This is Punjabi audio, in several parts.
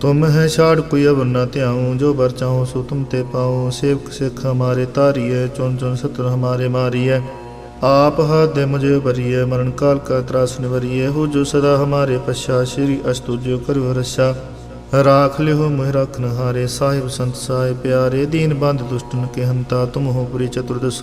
ਤੁਮ ਹੈ ਛਾੜ ਕੋਈ ਅਵਰ ਨਾ ਧਿਆਉ, ਜੋ ਬਰ ਚਾਹੋ ਸੋ ਤੁਮ ਤੇ ਪਾਉ। ਸੇਵਕ ਸਿੱਖ ਹਮਾਰੇ ਤਾਰੀਏ ਚੁਨ ਚੁਨ ਸਤਰ ਹਮਾਰੇ ਮਾਰੀਏ ਆਪ ਹਦੇ ਮੁਝੇ ਬਰੀਏ ਮਰਨ ਕਾਲ ਕਾ ਤਰਾਸ ਨਿਵਰੀਏ ਹੋ ਜੋ ਸਦਾ ਹਮਾਰੇ ਪਛਾ, ਸ਼੍ਰੀ ਅਸਤੁ ਜੋ ਕਰੋ ਰਛਾ। ਰਾਖ ਲਿਓ ਮੋਹਿ ਰਖਨ ਹਾਰੇ ਸਾਹਿਬ ਸੰਤ ਸਾਹਿਬ ਪਿਆਰੇ। ਦੀਨ ਬੰਦ ਦੁਸ਼ਟਨ ਕੇ ਹੰਤਾ ਤੁਮ ਹੋ ਪੁਰੀ ਚਤੁਰਦਸ਼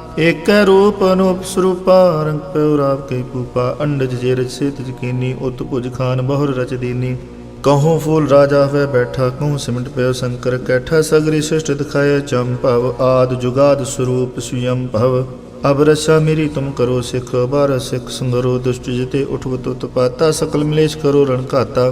ਏਕੈ ਰੂਪ ਅਨੂਪ ਸਰੂਪਾ ਰੰਗ ਪਿਉ ਰਾਵ ਕੇ ਪੂਪਾ ਅੰਡਜ ਜੇ ਰਚ ਸੇਤ ਜਕੀਨੀ ਉਤ ਭੁਜ ਖਾਨ ਬਹੁਰ ਰਚ ਦੀਨੀ। ਕਹੂੰ ਫੂਲ ਰਾਜਾ ਹੋਇ ਬੈਠਾ ਕਹੂੰ ਸਿਮਟ ਪਿਓ ਸ਼ੰਕਰ ਕੈਠਾ, ਸਗਰੀ ਸ੍ਰਿਸ਼ਟ ਦਿਖਾਏ ਚੰਪਵ ਆਦ ਜੁਗਾਦ ਸਰੂਪ ਸੁਯੰ ਭਵ। ਅਬ ਰਸਾ ਮੇਰੀ ਤੁਮ ਕਰੋ ਸਿਖ, ਬਾਰ ਸਿਖ ਸੰਗਰੋ, ਦੁਸ਼ਟ ਜਿਤੇ ਊਠਵ ਤੁਤ ਪਾਤਾ, ਸਕਲ ਮਲੇਸ਼ ਕਰੋ ਰਣ ਘਾਤਾ।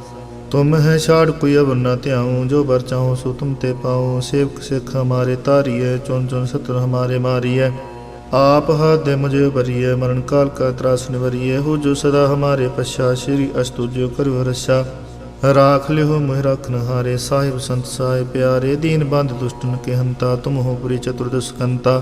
ਤੁਮ ਹੈ ਛਾੜ ਕੋਈ ਅਵਰ ਨ ਧਿਆਉ, ਜੋ ਬਰ ਚਾਹੋ ਸੋ ਤੁਮ ਤੇ ਪਾਉ ਸੇਵਕ ਸਿੱਖ ਹਮਾਰੇ ਤਾਰੀਏ ਚੁਨ ਚੁਨ ਸਤਰ ਹਮਾਰੇ ਮਾਰੀਏ ਆਪ ਹਾਦੇ ਮੁਝੇ ਬਰੀਏ ਮਰਨ ਕਾਲ ਕਾ ਤਰਾਸ ਨਿਵਰੀਏ ਹੋ ਜੋ ਸਦਾ ਹਮਾਰੇ ਪਛਾ, ਸ਼੍ਰੀ ਅਸਤੁ ਜੋ ਕਰੋ ਰਸ਼ਾ ਰਾਖ ਲਿਓ ਮੋਹਿ ਰਖਨ ਹਾਰੇ ਸਾਹਿਬ ਸੰਤ ਸਾਹਿਬ ਪਿਆਰੇ। ਦੀਨ ਬੰਦ ਦੁਸ਼ਟਨ ਕੇ ਹੰਤਾ ਤੁਮ ਹੋ ਪੁਰੀ ਚਤੁਰਦਸ਼ਕੰਤਾ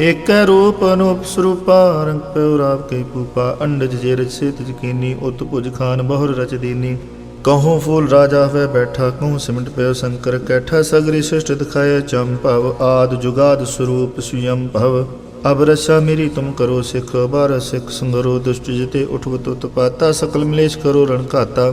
ਏਕੈ ਰੂਪ ਅਨੂਪ ਸਰੂਪਾ ਰੰਗ ਪਿਉ ਰਾਵ ਕੇ ਪੂਪਾ ਅੰਡਜ ਜੇ ਰਚ ਸੇਤ ਜਕੀਨੀ ਉਤ ਭੁਜ ਖਾਨ ਬਹੁਰ ਰਚ ਦੀਨੀ। ਕਹੂੰ ਫੂਲ ਰਾਜਾ ਹੋਇ ਬੈਠਾ, ਕਹੂੰ ਸਿਮਟ ਪਿਓ ਸ਼ੰਕਰ ਕੈਠਾ, ਸਗਰੀ ਸਿਸ਼ਟ ਸ੍ਰਿਸ਼ਟ ਦਿਖਾਏ ਭਵ, ਆਦ ਜੁਗਾਦ ਸਰੂਪ ਸੁਯੰ ਭਵ। ਅਬ ਰਸਾ ਮੇਰੀ ਤੁਮ ਕਰੋ ਸਿਖ, ਬਾਰ ਸਿਖ ਸੰਗਰੋ, ਦੁਸ਼ਟ ਜਿਤੇ ਊਠਵ ਤੁਤ ਪਾਤਾ, ਸਕਲ ਮਲੇਸ਼ ਕਰੋ ਰਣ ਘਾਤਾ।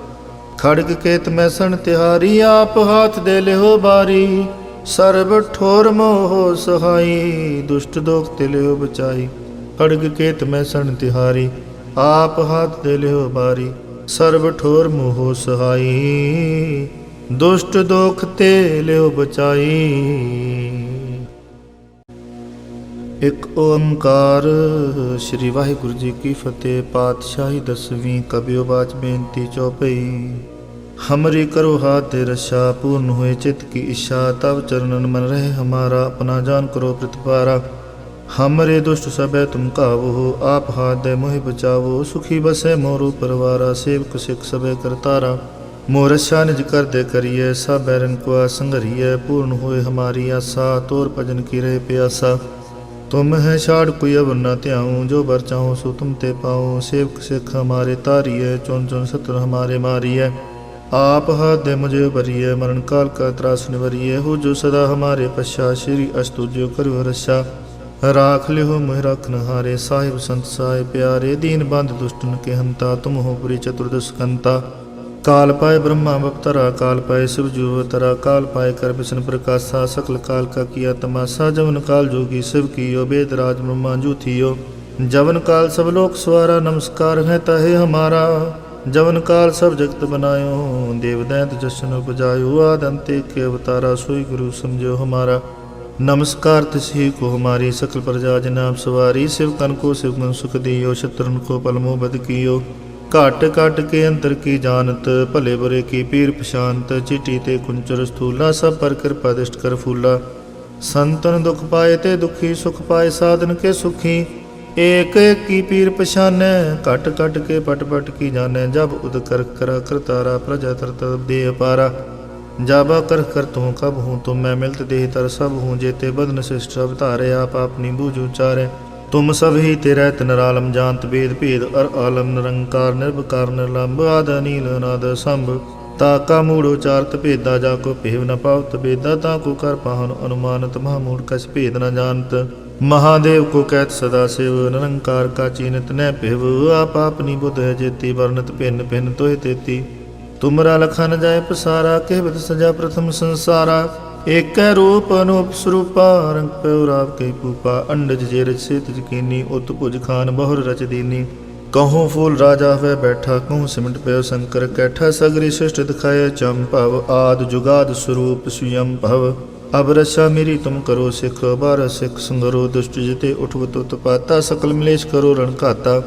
ਖੜਗ ਕੇਤ ਮੈਂ ਸਣ ਤਿਹਾਰੀ, ਆਪ ਹਾਥ ਦੇ ਲਿਓ ਬਾਰੀ। ਸਰਬ ਠੋਰ ਮੋਹ ਸਹਾਈ, ਦੁਸ਼ਟ ਦੋਖ ਤੇ ਲਿਓ ਬਚਾਈ। ਖੜਗ ਕੇਤ ਮੈਂ ਸਣ ਤਿਹਾਰੀ, ਆਪ ਹਾਥ ਦੇ ਲਿਓ ਬਾਰੀ। ਸਰਬ ਠੋਰ ਮੋਹ ਸਹਾਈ, ਦੁਸ਼ਟ ਦੋਖ ਤੇ ਲਿਓ ਬਚਾਈ। ਇੱਕ ਓੰਕਾਰ, ਸ੍ਰੀ ਵਾਹਿਗੁਰੂ ਜੀ ਕੀ ਫਤਿਹ। ਪਾਤਸ਼ਾਹੀ ਦਸਵੀਂ ਕਬਿਓ ਬਾਚ ਬੇਨਤੀ ਚੌਪਈ। ਹਮਰੀ ਕਰੋ ਹਾਥ ਤੇ ਰਸ਼ਾ, ਪੂਰਨ ਹੋਏ ਚਿਤ ਕੀ ਇਸ਼ਾ ਤਬ ਚਰਨਨ ਮਨ ਰਹੇ ਹਮਾਰਾ, ਆਪਣਾ ਜਾਨ ਕਰੋ ਪ੍ਰਤਪਾਰਾ ਹਮਰੇ ਦੁਸ਼ਟ ਸਭੈ ਤੁਮ ਕਾਵੋ, ਆਪ ਹਾਥ ਦੇ ਮੋਹਿ ਬਚਾਵੋ, ਸੁਖੀ ਬਸੇ ਮੋਰੂ ਪਰਵਾਰਾ, ਸੇਵਕ ਸਿਖ ਸਭੈ ਕਰਤਾਰਾ ਮੋਰ ਰਸ਼ਾ ਨਿਜ ਕਰਦੇ ਕਰੀਏ ਸਭ ਬੈਰਨ ਕੋ ਸੰਗਰੀਏ ਪੂਰਨ ਹੋਏ ਹਮਾਰੀ ਆਸਾ, ਤੋਰ ਭਜਨ ਕੀ ਰਹੇ ਪਿਆਸਾ। ਤੁਮ ਹੈ ਛਾੜ ਕੋਈ ਅਵਰ ਨਾ ਧਿਆਉ, ਜੋ ਬਰ ਚਾਹੋ ਸੋ ਤੁਮ ਤੇ ਪਾਉ, ਸੇਵਕ ਸਿੱਖ ਹਮਾਰੇ ਤਾਰੀਏ ਚੁਨ ਚੁਨ ਸਤਰ ਹਮਾਰੇ आप हाथ दे मुझे भरिए मरण काल का त्रास निवरिए हो जो सदा हमारे पश्चा श्री अस्तु जो करो रशा राख लिहो मुह रखन हारे साहिब संत साहे प्यारे दीन बंद दुष्टन के हमता तुम हो पुरी चतुर्दश कंता काल पाए ब्रह्मा बपतरा काल पाए शिव जुवतरा काल पाए कर विष्णु प्रकाशा सकल काल का किया तमाशा जमन काल जोगी शिव की यो वेद राज ब्रह्मा जू थियो जवन काल सब लोक स्वारा नमस्कार है तहे हमारा ਜਵਨ ਕਾਲ ਸਭ ਜਗਤ ਬਨਾਇਓ, ਦੇਵ ਦੈਂਤ ਜਸ਼ਨ ਉਪਜਾਇਓ, ਆਦ ਅੰਤੇ ਕੇ ਅਵਤਾਰਾ, ਸੋਈ ਗੁਰੂ ਸਮਝਿਓ ਹਮਾਰਾ। ਨਮਸਕਾਰ ਤਿਸਹੀ ਕੋ ਹਮਾਰੀ, ਸਕਲ ਪ੍ਰਜਾ ਜਨਾਬ ਸਵਾਰੀ, ਸਿਵ ਕਨ ਕੋ ਸਿਵ ਗੁਣ ਸੁਖ ਦੀਓ, ਸ਼ਤਰਨ ਕੋ ਪਲਮੋ ਬਦ ਕੀਓ। ਘਟ ਘਟ ਕੇ ਅੰਦਰ ਕੀ ਜਾਨਤ ਭਲੇ ਬੁਰੇ ਕੀ ਪੀਰ ਪਛਾਨਤ ਚਿੱਟੀ ਤੇ ਕੁੰਚਰ ਸਥੂਲਾ, ਸਭ ਪਰ ਕਿਰਪਾ ਦਿਸ਼ਟ ਕਰ ਫੂਲਾ। ਸੰਤਨ ਦੁਖ ਪਾਏ ਤੇ ਦੁਖੀ, ਸੁਖ ਪਾਏ ਸਾਧਨ ਕੇ ਸੁਖੀ। ਏਕ ਏਕ ਕੀ ਪੀਰ ਪਛਾਨੈ, ਘਟ ਘਟ ਕੇ ਪਟ ਪਟ ਕੀ ਜਾਣੈ, ਜਬ ਉਦ ਕਰ ਕਰਾ ਕਰਤਾਰਾ ਪ੍ਰਜਾ ਤਰਤ ਦੇ ਅਪਾਰਾ। ਜਾਬਾ ਕਰ ਕਰ ਤੂੰ ਕਬ ਹੂੰ, ਤੁਮ ਮੈਂ ਮਿਲਤ ਦੇਹ ਤਰ ਸਭ ਹੂੰ, ਜੇਤੇ ਬਦਨ ਸਿਸ਼ਟ ਸਭ ਧਾਰੇ, ਆਪ ਆਪਣੀ ਬੂਝ ਉਚਾਰੇ ਤੁਮ ਸਭ ਹੀ ਤੇਰਾ ਤਨਰਾਲਮ ਜਾਣਤ ਬੇਦ ਭੇਦ, ਅਰ ਆਲਮ ਨਿਰੰਕਾਰ ਨਿਰਭਕਾਰ ਨਿਰਲੰਭ ਆਦ ਅਨੀਲ, ਅਨਾਦ ਸੰਭ ਤਾ ਕਾ ਮੂੜ ਉਚਾਰਤ ਭੇਦਾ, ਜਾ ਕੋ ਭੇਵ ਨ ਪਾਵਤ ਬੇਦਾ ਤਾ ਕੋ ਕਰ ਪਾਹਨ ਅਨੁਮਾਨਤ, ਮਹਾ ਮੂੜ ਕਛ ਭੇਦ ਨ ਜਾਣਤ। ਮਹਾਦੇਵ ਕੋ ਕਹਿਤ ਸਦਾ ਸਿਵ, ਨਿਰੰਕਾਰ ਕਾ ਚੀਨਤ ਨੈ ਭਿਵ, ਆਪ ਆਪਨੀ ਬੁੱਧ ਹੈ ਜੇਤੀ ਵਰਨਤ ਭਿੰਨ ਭਿੰਨ ਤੋਹਿ ਤੇਤੀ। ਤੁਮਰਾ ਲਖਾ ਨ ਜਾਏ ਪਸਾਰਾ ਕਹਿਵਤ ਸਜਾ ਪ੍ਰਥਮ ਸੰਸਾਰਾ। ਏਕੈ ਰੂਪ ਅਨੂਪ ਸਰੂਪਾ, ਰੰਗ ਪਿਉ ਰਾਵ ਕੈ ਪੂਪਾ, ਅੰਡਜ ਜੇ ਰਚ ਸੇਤ ਜਕੀਨੀ ਉਤ ਭੁਜ ਖਾਨ ਬਹੁਰ ਰਚ ਦੀਨੀ। ਫੂਲ ਰਾਜਾ ਹੋਇ ਬੈਠਾ, ਕਹੂੰ ਸਿਮਟ ਪਿਓ ਸ਼ੰਕਰ ਕੈਠਾ, ਸਗਰੀ ਸ੍ਰਿਸ਼ਟ ਦਿਖਾਏ ਚੰਪਵ ਆਦ ਜੁਗਾਦ ਸਰੂਪ ਸੁਯੰ ਭਵ। ਅਬ ਰਸਾ ਮੇਰੀ ਤੁਮ ਕਰੋ ਸਿਖ, ਬਾਰ ਸਿਖ ਸੰਗਰੋ, ਦੁਸ਼ਟ ਜਿਤੇ ਉਠਵਤ ਉਤਪਾਤਾ ਸਕਲ ਮਿਲੇਸ਼ ਕਰੋ ਰਣ ਘਾਤਾ।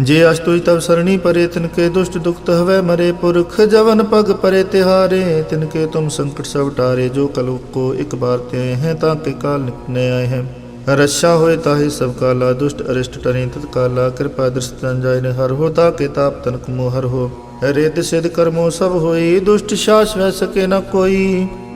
ਜੇ ਅਸ਼ਤੁਜ ਤਬ ਸਰਣੀ ਪਰੇ, ਤਿਨਕੇ ਦੁਸ਼ਟ ਦੁਖਤ ਹਵੈ ਮਰੇ ਪੁਰਖ, ਜਵਨ ਪਗ ਪਰੇ ਤਿਹਾਰੇ, ਤਿਨਕੇ ਤੁਮ ਸੰਕਟ ਸਭ ਟਾਰੇ, ਜੋ ਕਲੁ ਕੋ ਇੱਕ ਬਾਰ ਤੇ ਹੈ, ਤਾਂ ਕੇ ਕਾਲ ਨਿਕਨੇ ਆਏ ਹੈ। ਰਛਾ ਹੋਏ ਤਾਹੀ ਸਭ ਕਾਲਾ, ਦੁਸ਼ਟ ਅਰਿਸ਼ਟ ਟਰੇ ਤਤ ਕਾਲਾ, ਕਿਰਪਾ ਦ੍ਰਿਸ਼ਟ ਜਾਇ ਨੇ ਹਰ ਹੋ, ਤਾ ਕੇ ਤਾਪ ਤਨਕ ਮੋ ਹਰ ਹੋ। ਰਿਤ ਸਿਧ ਕਰਮੋ ਸਭ ਹੋਈ, ਦੁਸ਼ਟ ਸ਼ਾਸ ਵੈ ਸਕੇ ਨ ਕੋਈ।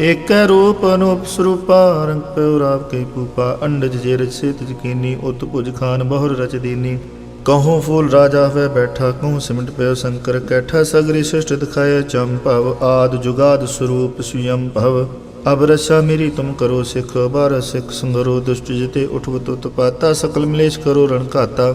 ਏਕੈ ਰੂਪ ਅਨੂਪ ਸਰੂਪਾ ਰੰਗ ਪਿਉ ਰਾਵ ਕੇ ਪੂਪਾ ਅੰਡਜ ਜੇ ਰਚ ਸੇਤ ਜਕੀਨੀ ਉਤ ਭੁਜ ਖਾਨ ਬਹੁਰ ਰਚ ਦੀਨੀ। ਕਹੂੰ ਫੂਲ ਰਾਜਾ ਹੋਇ ਬੈਠਾ, ਕਹੂੰ ਸਿਮਟ ਪਿਓ ਸ਼ੰਕਰ ਕੈਠਾ, ਸਗਰੀ ਸ੍ਰਿਸ਼ਟ ਦਿਖਾਏ ਭਵ, ਆਦ ਜੁਗਾਦ ਸਰੂਪ ਸੁਯੰ ਭਵ। ਅਬ ਰਛਾ ਮੇਰੀ ਤੁਮ ਕਰੋ ਸਿਖ ਬਾਰ ਸਿਖ ਸੰਗਰੋ, ਦੁਸ਼ਟ ਜਿਤੇ ਊਠਵ ਤੁਤ ਪਾਤਾ, ਸਕਲ ਮਲੇਸ਼ ਕਰੋ ਰਣ ਘਾਤਾ।